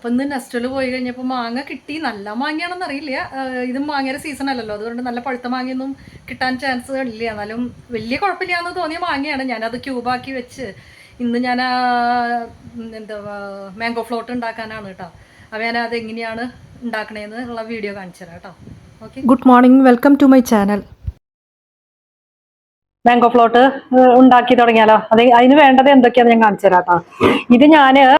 അപ്പം ഇന്ന് നെസ്റ്റോയിൽ പോയി കഴിഞ്ഞപ്പോൾ മാങ്ങ കിട്ടി. നല്ല മാങ്ങയാണെന്ന് അറിയില്ല. ഇത് മാങ്ങയുടെ സീസൺ അല്ലല്ലോ. അതുകൊണ്ട് നല്ല പഴുത്ത മാങ്ങയൊന്നും കിട്ടാൻ ചാൻസ് ഇല്ല. എന്നാലും വലിയ കുഴപ്പമില്ല എന്ന് തോന്നിയ മാങ്ങയാണ്. ഞാനത് ക്യൂബാക്കി വെച്ച് ഇന്ന് ഞാൻ എന്താ മാംഗോ ഫ്ലോട്ട് ഉണ്ടാക്കാനാണ് കേട്ടോ. അപ്പോൾ ഞാൻ അത് എങ്ങനെയാണ് ഉണ്ടാക്കണേന്ന് ഉള്ള വീഡിയോ കാണിച്ചു തരാം കേട്ടോ. Okay good morning welcome to my channel mango float ഉണ്ടാക്കി തുടങ്ങിയാലോ? അത് അതിന് വേണ്ടത് എന്തൊക്കെയാണെന്ന് ഞാൻ കാണിച്ചു തരാം കേട്ടോ. ഇത് ഞാൻ ഏഹ്,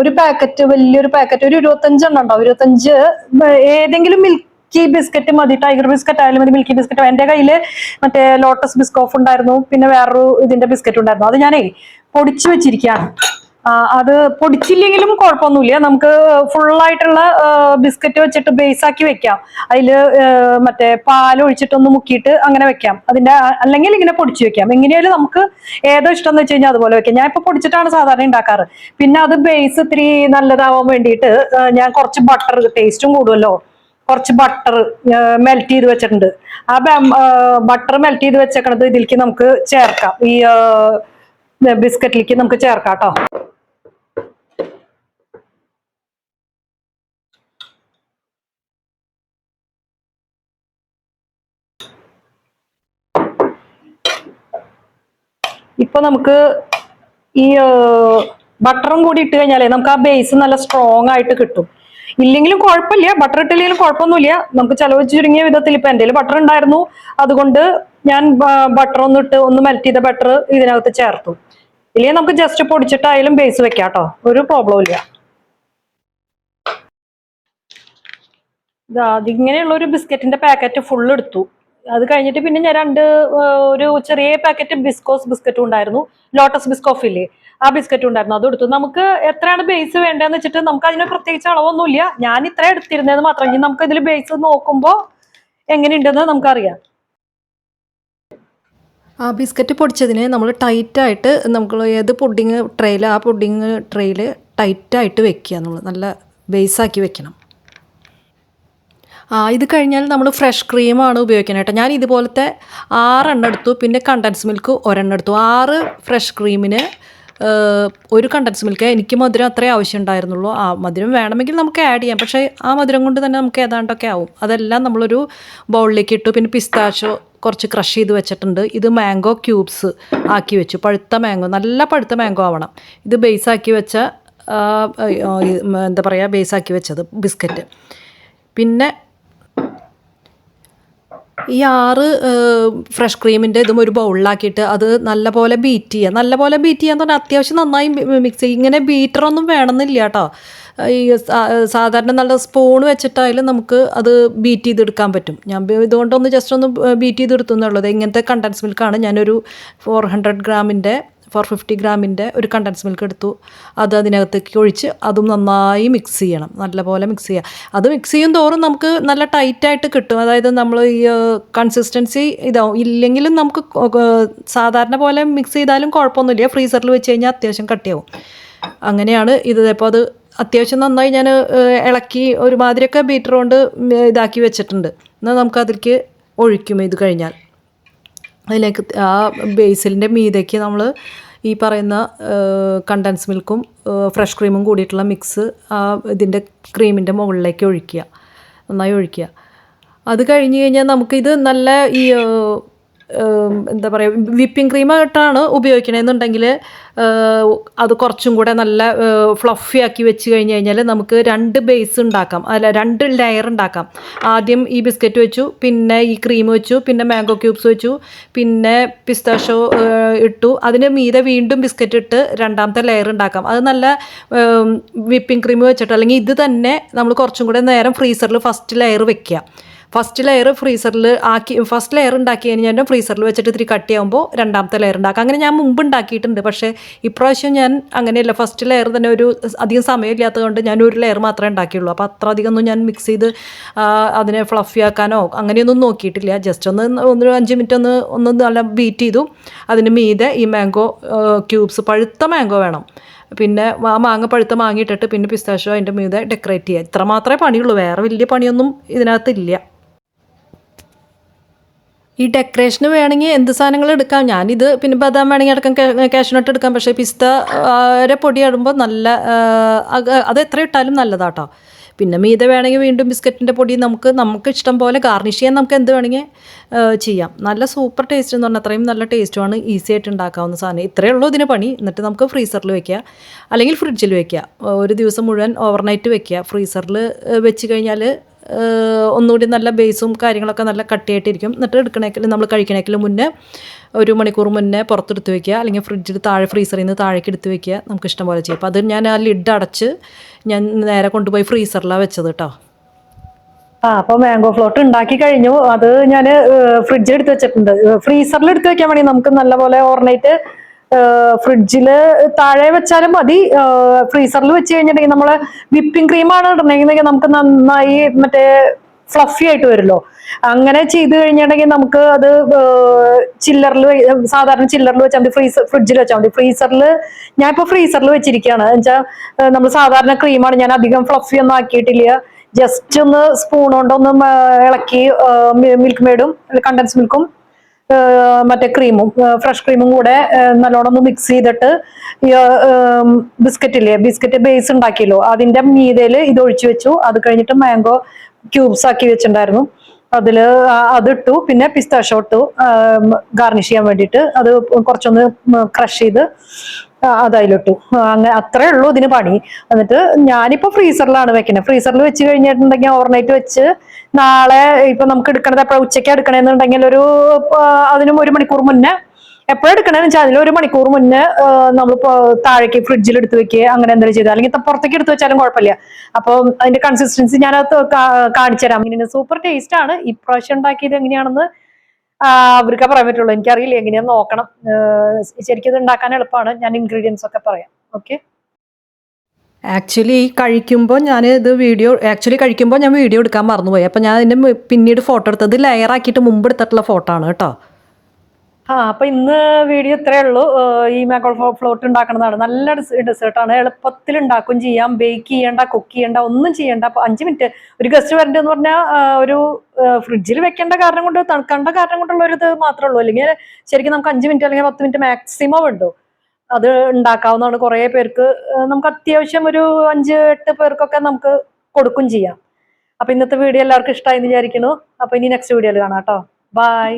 ഒരു പാക്കറ്റ് വലിയൊരു പാക്കറ്റ് ഒരു ഇരുപത്തഞ്ചെണ്ണം ഉണ്ടാവും. ഇരുപത്തഞ്ച് ഏതെങ്കിലും മിൽക്കി ബിസ്ക്കറ്റ് മതി. ടൈഗർ ബിസ്ക്കറ്റ് ആയാലും മതി മിൽക്കി ബിസ്ക്കറ്റ് എന്റെ കയ്യിൽ മറ്റേ ലോട്ടസ് ബിസ്കോഫ് ഉണ്ടായിരുന്നു. പിന്നെ വേറൊരു ഇതിന്റെ ബിസ്ക്കറ്റ് ഉണ്ടായിരുന്നു. അത് ഞാനേ പൊടിച്ചു വെച്ചിരിക്കുകയാണ്. അത് പൊടിച്ചില്ലെങ്കിലും കുഴപ്പമൊന്നുമില്ല. നമുക്ക് ഫുള്ളായിട്ടുള്ള ബിസ്ക്കറ്റ് വെച്ചിട്ട് ബേസ് ആക്കി വെക്കാം. അതിൽ മറ്റേ പാൽ ഒഴിച്ചിട്ടൊന്ന് മുക്കിയിട്ട് അങ്ങനെ വെക്കാം. അതിന്റെ അല്ലെങ്കിൽ ഇങ്ങനെ പൊടിച്ചു വെക്കാം. എങ്ങനെയാലും നമുക്ക് ഏതോ ഇഷ്ടം എന്ന് വെച്ച് കഴിഞ്ഞാൽ അതുപോലെ വെക്കാം. ഞാൻ ഇപ്പൊ പൊടിച്ചിട്ടാണ് സാധാരണ ഉണ്ടാക്കാറ് പിന്നെ അത് ബേസ് ഇത്തിരി നല്ലതാവാൻ വേണ്ടിയിട്ട് ഞാൻ കുറച്ച് ബട്ടർ ടേസ്റ്റും കൂടുമല്ലോ കുറച്ച് ബട്ടർ മെൽറ്റ് ചെയ്ത് വെച്ചിട്ടുണ്ട്. ആ ബട്ടർ മെൽറ്റ് ചെയ്ത് വെച്ചേക്കണത് ഇതിലേക്ക് നമുക്ക് ചേർക്കാം. ഈ ബിസ്ക്കറ്റിലേക്ക് നമുക്ക് ചേർക്കാം കേട്ടോ. ഇപ്പൊ നമുക്ക് ഈ ബട്ടറും കൂടി ഇട്ട് കഴിഞ്ഞാലേ നമുക്ക് ആ ബേസ് നല്ല സ്ട്രോങ് ആയിട്ട് കിട്ടും. ഇല്ലെങ്കിലും കുഴപ്പമില്ല. ബട്ടർ ഇട്ടില്ലെങ്കിലും കുഴപ്പമൊന്നുമില്ല. നമുക്ക് ചെലവ് ചുരുങ്ങിയ വിധത്തിൽ ഇപ്പൊ എന്റെ ബട്ടർ ഉണ്ടായിരുന്നു. അതുകൊണ്ട് ഞാൻ ബട്ടർ ഒന്ന് ഇട്ട് ഒന്ന് മെൽറ്റ് ചെയ്ത ബട്ടർ ഇതിനകത്ത് ചേർത്തു. ഇല്ലെങ്കിൽ നമുക്ക് ജസ്റ്റ് പൊടിച്ചിട്ടായാലും ബേസ് വെക്കാം ഒരു പ്രോബ്ലം ഇല്ല. ഇതാ ഇങ്ങനെയുള്ള ഒരു ബിസ്ക്കറ്റിന്റെ പാക്കറ്റ് ഫുൾ എടുത്തു. അത് കഴിഞ്ഞിട്ട് പിന്നെ ഞാൻ രണ്ട് ഒരു ചെറിയ പാക്കറ്റ് ബിസ്കോസ് ബിസ്ക്കറ്റും ഉണ്ടായിരുന്നു. ലോട്ടസ് ബിസ്കോഫ് ഇല്ലേ? ആ ബിസ്ക്കറ്റ് ഉണ്ടായിരുന്നു. അത് എടുത്തു. നമുക്ക് എത്രയാണ് ബേസ് വേണ്ടതെന്ന് വെച്ചിട്ട് നമുക്ക് അതിന് പ്രത്യേകിച്ച് അളവൊന്നുമില്ല. ഞാൻ ഇത്ര എടുത്തിരുന്നതെന്ന് മാത്രം. ഇനി നമുക്ക് ഇതിൽ ബേസ് നോക്കുമ്പോൾ എങ്ങനെയുണ്ടെന്ന് നമുക്കറിയാം. ആ ബിസ്ക്കറ്റ് പൊടിച്ചതിന് നമ്മൾ ടൈറ്റായിട്ട് നമുക്ക് ഏത് പുഡിങ് ട്രെയിൽ ആ പുഡിങ് ട്രെയിൽ ടൈറ്റായിട്ട് വെക്കുക നമ്മൾ നല്ല ബേസാക്കി വെക്കണം. ഇത് കഴിഞ്ഞാൽ നമ്മൾ ഫ്രഷ് ക്രീമാണ് ഉപയോഗിക്കുന്നത് കേട്ടോ. ഞാൻ ഇതുപോലത്തെ ആറെണ്ണം എടുത്തു. പിന്നെ കണ്ടൻസ് മിൽക്ക് ഒരെണ്ണം എടുത്തു. ആറ് ഫ്രഷ് ക്രീമിന് ഒരു കണ്ടൻസ് മിൽക്ക് എനിക്ക് മധുരം അത്രേ ആവശ്യം ഉണ്ടായിരുന്നുള്ളൂ. ആ മധുരം വേണമെങ്കിൽ നമുക്ക് ആഡ് ചെയ്യാം. പക്ഷേ ആ മധുരം കൊണ്ട് തന്നെ നമുക്ക് ഏതാണ്ടൊക്കെ ആവും. അതെല്ലാം നമ്മളൊരു ബൗളിലേക്ക് ഇട്ടു. പിന്നെ പിസ്താച്ചോ കുറച്ച് ക്രഷ് ചെയ്ത് വെച്ചിട്ടുണ്ട്. ഇത് മാംഗോ ക്യൂബ്സ് ആക്കി വെച്ചു. പഴുത്ത മാംഗോ നല്ല പഴുത്ത മാംഗോ ആവണം. ഇത് ബേസ് ആക്കി വെച്ച എന്താ പറയുക ബേസ് ആക്കി വെച്ചത് ബിസ്ക്കറ്റ് പിന്നെ ഈ ആറ് ഫ്രഷ് ക്രീമിന്റെ ഇതും ഒരു ബൗളിലാക്കിയിട്ട് അത് നല്ലപോലെ ബീറ്റ് ചെയ്യുക. നല്ലപോലെ ബീറ്റ് ചെയ്യാന്ന് പറഞ്ഞാൽ അത്യാവശ്യം നന്നായി മിക്സ് ചെയ്യുക ഇങ്ങനെ ബീറ്ററൊന്നും വേണമെന്നില്ല കേട്ടോ. ഈ സാധാരണ നല്ല സ്പൂൺ വെച്ചിട്ടായാലും നമുക്ക് അത് ബീറ്റ് ചെയ്തെടുക്കാൻ പറ്റും. ഞാൻ ഇതുകൊണ്ടൊന്ന് ജസ്റ്റ് ഒന്ന് ബീറ്റ് ചെയ്തെടുത്തു എന്നുള്ളത്. ഇങ്ങനത്തെ കണ്ടൻസ് മിൽക്കാണ് ഞാനൊരു ഫോർ ഹൺഡ്രഡ് ഗ്രാമിന്റെ ഫോർ ഫിഫ്റ്റി ഗ്രാമിന്റെ ഒരു കണ്ടൻസ് മിൽക്ക് എടുത്തു. അത് അതിനകത്തേക്ക് ഒഴിച്ച് അതും നന്നായി മിക്സ് ചെയ്യണം. നല്ലപോലെ മിക്സ് ചെയ്യുക അത് മിക്സ് ചെയ്യും തോറും നമുക്ക് നല്ല ടൈറ്റായിട്ട് കിട്ടും. അതായത് നമ്മൾ ഈ കൺസിസ്റ്റൻസി ഇതാവും. ഇല്ലെങ്കിലും നമുക്ക് സാധാരണ പോലെ മിക്സ് ചെയ്താലും കുഴപ്പമൊന്നുമില്ല. ഫ്രീസറിൽ വെച്ച് കഴിഞ്ഞാൽ അത്യാവശ്യം കട്ടിയാവും. അങ്ങനെയാണ് ഇത്. ഇപ്പോൾ അത് അത്യാവശ്യം നന്നായി ഞാൻ ഇളക്കി ഒരുമാതിരിയൊക്കെ ബീറ്റർ കൊണ്ട് ഇതാക്കി വെച്ചിട്ടുണ്ട്. എന്നാൽ നമുക്ക് അതിലേക്ക് ഒഴിക്കും. ഇത് കഴിഞ്ഞാൽ അതിലേക്ക് ആ ബേസിലിന്റെ മീതയ്ക്ക് നമ്മൾ ഈ പറയുന്ന കണ്ടൻസ് മിൽക്കും ഫ്രഷ് ക്രീമും കൂടിയിട്ടുള്ള മിക്സ് ആ ഇതിന്റെ ക്രീമിന്റെ മുകളിലേക്ക് ഒഴിക്കുക. നന്നായി ഒഴിക്കുക. അത് കഴിഞ്ഞ് കഴിഞ്ഞാൽ നമുക്കിത് നല്ല ഈ എന്താ പറയുക വിപ്പിംഗ് ക്രീമായിട്ടാണ് ഉപയോഗിക്കണമെന്നുണ്ടെങ്കിൽ അത് കുറച്ചും കൂടെ നല്ല ഫ്ലഫി ആക്കി വെച്ച് കഴിഞ്ഞ് കഴിഞ്ഞാൽ നമുക്ക് രണ്ട് ബേസ് ഉണ്ടാക്കാം. അല്ല രണ്ട് ലെയർ ഉണ്ടാക്കാം. ആദ്യം ഈ ബിസ്ക്കറ്റ് വെച്ചു പിന്നെ ഈ ക്രീം വെച്ചു പിന്നെ മാംഗോ ക്യൂബ്സ് വെച്ചു പിന്നെ പിസ്താഷോ ഇട്ടു. അതിന് മീതെ വീണ്ടും ബിസ്ക്കറ്റ് ഇട്ട് രണ്ടാമത്തെ ലെയർ ഉണ്ടാക്കാം. അത് നല്ല വിപ്പിംഗ് ക്രീം വെച്ചിട്ട് അല്ലെങ്കിൽ ഇത് തന്നെ നമ്മൾ കുറച്ചും കൂടെ നേരം ഫ്രീസറിൽ ഫസ്റ്റ് ലെയർ വെക്കുക ഫസ്റ്റ് ലെയർ ഫ്രീസറിൽ ആക്കി ഫസ്റ്റ് ലെയർ ഉണ്ടാക്കി കഴിഞ്ഞാൽ ഫ്രീസറിൽ വെച്ചിട്ട് ഇത്തിരി ചെയ്യുമ്പോൾ രണ്ടാമത്തെ ലെയർ ഉണ്ടാക്കാം. അങ്ങനെ ഞാൻ മുമ്പ് ഉണ്ടാക്കിയിട്ടുണ്ട് പക്ഷേ ഇപ്രാവശ്യം ഞാൻ അങ്ങനെയല്ല. ഫസ്റ്റ് ലെയർ തന്നെ ഒരു അധികം സമയമില്ലാത്തതുകൊണ്ട് ഞാൻ ഒരു ലെയർ മാത്രമേ ഉണ്ടാക്കിയുള്ളൂ. അപ്പോൾ അത്ര അധികം ഒന്നും ഞാൻ മിക്സ് ചെയ്ത് അതിനെ ഫ്ലഫി ആക്കാനോ അങ്ങനെയൊന്നും നോക്കിയിട്ടില്ല. ജസ്റ്റ് ഒന്ന് ഒന്ന് അഞ്ച് മിനിറ്റ് ഒന്ന് ഒന്ന് നല്ല ബീറ്റ് ചെയ്തു. അതിന് മീതെ ഈ മാംഗോ ക്യൂബ്സ് പഴുത്ത മാംഗോ വേണം. പിന്നെ ആ മാങ്ങ പഴുത്ത മാങ്ങിയിട്ടിട്ട് പിന്നെ പിസ്താഷോ അതിന്റെ മീതെ ഡെക്കറേറ്റ് ചെയ്യുക. ഇത്ര മാത്രമേ പണിയുള്ളൂ. വേറെ വലിയ പണിയൊന്നും ഇതിനകത്തില്ല ഈ ഡെക്കറേഷന് വേണമെങ്കിൽ എന്ത് സാധനങ്ങൾ എടുക്കാം? ഞാനിത് പിന്നെ ബദാം വേണമെങ്കിൽ അടക്കം കാഷ്നട്ട് എടുക്കാം. പക്ഷേ പിസ്ത വരെ പൊടി ആടുമ്പോൾ നല്ല അത് എത്ര ഇട്ടാലും നല്ലതാട്ടോ. പിന്നെ മീതെ വേണമെങ്കിൽ വീണ്ടും ബിസ്ക്കറ്റിന്റെ പൊടി നമുക്ക് നമുക്ക് ഇഷ്ടം പോലെ ഗാർണിഷ് ചെയ്യാൻ നമുക്ക് എന്ത് വേണമെങ്കിൽ ചെയ്യാം. നല്ല സൂപ്പർ ടേസ്റ്റ് എന്ന് പറഞ്ഞാൽ അത്രയും നല്ല ടേസ്റ്റുമാണ് ഈസി ആയിട്ട് ഉണ്ടാക്കാവുന്ന സാധനം. ഇത്രയേ ഉള്ളൂ ഇതിന് പണി. എന്നിട്ട് നമുക്ക് ഫ്രീസറിൽ വെക്കുക. അല്ലെങ്കിൽ ഫ്രിഡ്ജിൽ വെക്കുക. ഒരു ദിവസം മുഴുവൻ ഓവർനൈറ്റ് വെക്കുക. ഫ്രീസറിൽ വെച്ച് കഴിഞ്ഞാൽ ഒന്നുകൂടി നല്ല ബേസും കാര്യങ്ങളൊക്കെ നല്ല കട്ടിയായിട്ടിരിക്കും. എന്നിട്ട് എടുക്കണേക്കിൽ നമ്മൾ കഴിക്കണേക്കിൽ മുന്നേ ഒരു മണിക്കൂർ മുന്നേ പുറത്തെടുത്ത് വെക്കുക. അല്ലെങ്കിൽ ഫ്രിഡ്ജിൽ താഴെ ഫ്രീസറിൽ നിന്ന് താഴേക്ക് എടുത്ത് വെക്കുക. നമുക്ക് ഇഷ്ടം പോലെ ചെയ്യാം. അപ്പോൾ അത് ഞാൻ ആ ലിഡ് അടച്ച് ഞാൻ നേരെ കൊണ്ടുപോയി ഫ്രീസറിലാണ് വെച്ചത് കേട്ടോ ആ അപ്പൊ മാംഗോ ഫ്ലോട്ട് ഉണ്ടാക്കി കഴിഞ്ഞു. അത് ഞാൻ ഫ്രിഡ്ജിൽ എടുത്ത് വെച്ചിട്ടുണ്ട്. ഫ്രീസറിൽ എടുത്ത് വെക്കാൻ വേണ്ടി നമുക്ക് നല്ലപോലെ ഓർണൈറ്റ് ഫ്രിഡ്ജിൽ താഴെ വെച്ചാലും മതി. ഫ്രീസറിൽ വെച്ച് കഴിഞ്ഞിട്ടുണ്ടെങ്കിൽ നമ്മൾ വിപ്പിംഗ് ക്രീമാണ് ഇടണമെങ്കിൽ നമുക്ക് നന്നായി മറ്റേ ഫ്ലഫി ആയിട്ട് വരുമല്ലോ അങ്ങനെ ചെയ്ത് കഴിഞ്ഞിട്ടുണ്ടെങ്കിൽ നമുക്ക് അത് ചില്ലറിൽ സാധാരണ ചില്ലറിൽ വെച്ചാൽ മതി ഫ്രീസർ ഫ്രിഡ്ജിൽ വെച്ചാൽ മതി. ഫ്രീസറിൽ ഞാൻ ഇപ്പൊ ഫ്രീസറിൽ വെച്ചിരിക്കുകയാണ് വെച്ചാൽ നമ്മൾ സാധാരണ ക്രീമാണ്. ഞാൻ അധികം ഫ്ലഫി ഒന്നും ആക്കിയിട്ടില്ല. ജസ്റ്റ് ഒന്ന് സ്പൂൺ കൊണ്ടൊന്ന് ഇളക്കി മിൽക്ക് മെയ്ഡും കണ്ടൻസ് മിൽക്കും മറ്റേ ക്രീമും ഫ്രഷ് ക്രീമും കൂടെ നല്ലോണം ഒന്ന് മിക്സ് ചെയ്തിട്ട് ബിസ്ക്കറ്റ് ഇല്ലേ ബിസ്ക്കറ്റ് ബേസ് ഉണ്ടാക്കിയല്ലോ. അതിന്റെ മീതയിൽ ഇത് ഒഴിച്ചു വെച്ചു. അത് കഴിഞ്ഞിട്ട് മാംഗോ ക്യൂബ്സ് ആക്കി വെച്ചിട്ടുണ്ടായിരുന്നു. അതിൽ ആ- അതിട്ടു പിന്നെ പിസ്താഷോ ഇട്ടു. ഗാർണിഷ് ചെയ്യാൻ വേണ്ടിയിട്ട്. അത് കുറച്ചൊന്ന് ക്രഷ് ചെയ്ത് അതിലിട്ടു അങ്ങനെ അത്രേ ഉള്ളൂ ഇതിന് പണി. എന്നിട്ട് ഞാനിപ്പോ ഫ്രീസറിലാണ് വെക്കുന്നത്. ഫ്രീസറിൽ വെച്ച് കഴിഞ്ഞിട്ടുണ്ടെങ്കിൽ ഓവർനൈറ്റ് വെച്ച് നാളെ ഇപ്പൊ നമുക്ക് എടുക്കണത് എപ്പോഴും? ഉച്ചയ്ക്ക് എടുക്കണമെന്നുണ്ടെങ്കിൽ ഒരു അതിനും ഒരു മണിക്കൂർ മുന്നേ എപ്പോഴും എടുക്കണമെന്ന് വെച്ചാൽ അതിൽ ഒരു മണിക്കൂർ മുന്നേ നമ്മൾ താഴേക്ക് ഫ്രിഡ്ജിൽ എടുത്ത് വെക്കുക അങ്ങനെ എന്തെങ്കിലും ചെയ്താൽ അല്ലെങ്കിൽ പുറത്തേക്ക് എടുത്ത് വെച്ചാലും കുഴപ്പമില്ല. അപ്പോൾ അതിന്റെ കൺസിസ്റ്റൻസി ഞാനത് കാണിച്ചു തരാം ഇങ്ങനെ സൂപ്പർ ടേസ്റ്റ് ആണ്. ഇപ്രാവശ്യം ഉണ്ടാക്കിയത് എങ്ങനെയാണെന്ന് അവർക്ക് പറയാൻ പറ്റുള്ളൂ. എനിക്കറിയില്ല. എങ്ങനെയാന്ന് നോക്കണം. ശരിക്കും ഇത് ഉണ്ടാക്കാൻ എളുപ്പമാണ്. ഞാൻ ഇൻഗ്രീഡിയൻസ് ഒക്കെ പറയാം. ഓക്കെ ആക്ച്വലി ഈ കഴിക്കുമ്പോൾ ഞാൻ ഇത് വീഡിയോ ആക്ച്വലി കഴിക്കുമ്പോൾ ഞാൻ വീഡിയോ എടുക്കാൻ മറന്നുപോയി. അപ്പോൾ ഞാൻ ഇതിന്റെ പിന്നീട് ഫോട്ടോ എടുത്തത് ലെയറാക്കിയിട്ട് മുമ്പ് എടുത്തിട്ടുള്ള ഫോട്ടോ ആണ് കേട്ടോ. ആ അപ്പൊ ഇന്ന് വീഡിയോ ഇത്രേ ഉള്ളൂ. ഈ മാക്കോൾ ഫ്ലോട്ട് ഉണ്ടാക്കുന്നതാണ് നല്ല ഡെസേർട്ട് ആണ് എളുപ്പത്തിൽ ഉണ്ടാക്കും ചെയ്യാം. ബേക്ക് ചെയ്യണ്ട കുക്ക് ചെയ്യണ്ട ഒന്നും ചെയ്യണ്ട. അപ്പൊ അഞ്ച് മിനിറ്റ് ഒരു ഗസ്റ്റ് വരണ്ടെന്ന് പറഞ്ഞാൽ ഒരു ഫ്രിഡ്ജിൽ വെക്കേണ്ട കാരണം കൊണ്ട് തണുക്കേണ്ട കാരണം കൊണ്ടുള്ള ഒരു ഇത് മാത്രമേ ഉള്ളൂ. അല്ലെങ്കിൽ ശരിക്കും നമുക്ക് അഞ്ച് മിനിറ്റ് അല്ലെങ്കിൽ പത്ത് മിനിറ്റ് മാക്സിമം ഉണ്ടോ അത് ഉണ്ടാക്കാവുന്നതാണ് കുറേ പേർക്ക്. നമുക്ക് അത്യാവശ്യം ഒരു അഞ്ച് എട്ട് പേർക്കൊക്കെ നമുക്ക് കൊടുക്കും ചെയ്യാം. അപ്പൊ ഇന്നത്തെ വീഡിയോ എല്ലാവർക്കും ഇഷ്ടമായി എന്ന് വിചാരിക്കുന്നു. അപ്പൊ ഇനി നെക്സ്റ്റ് വീഡിയോയിൽ കാണാം കേട്ടോ. ബൈ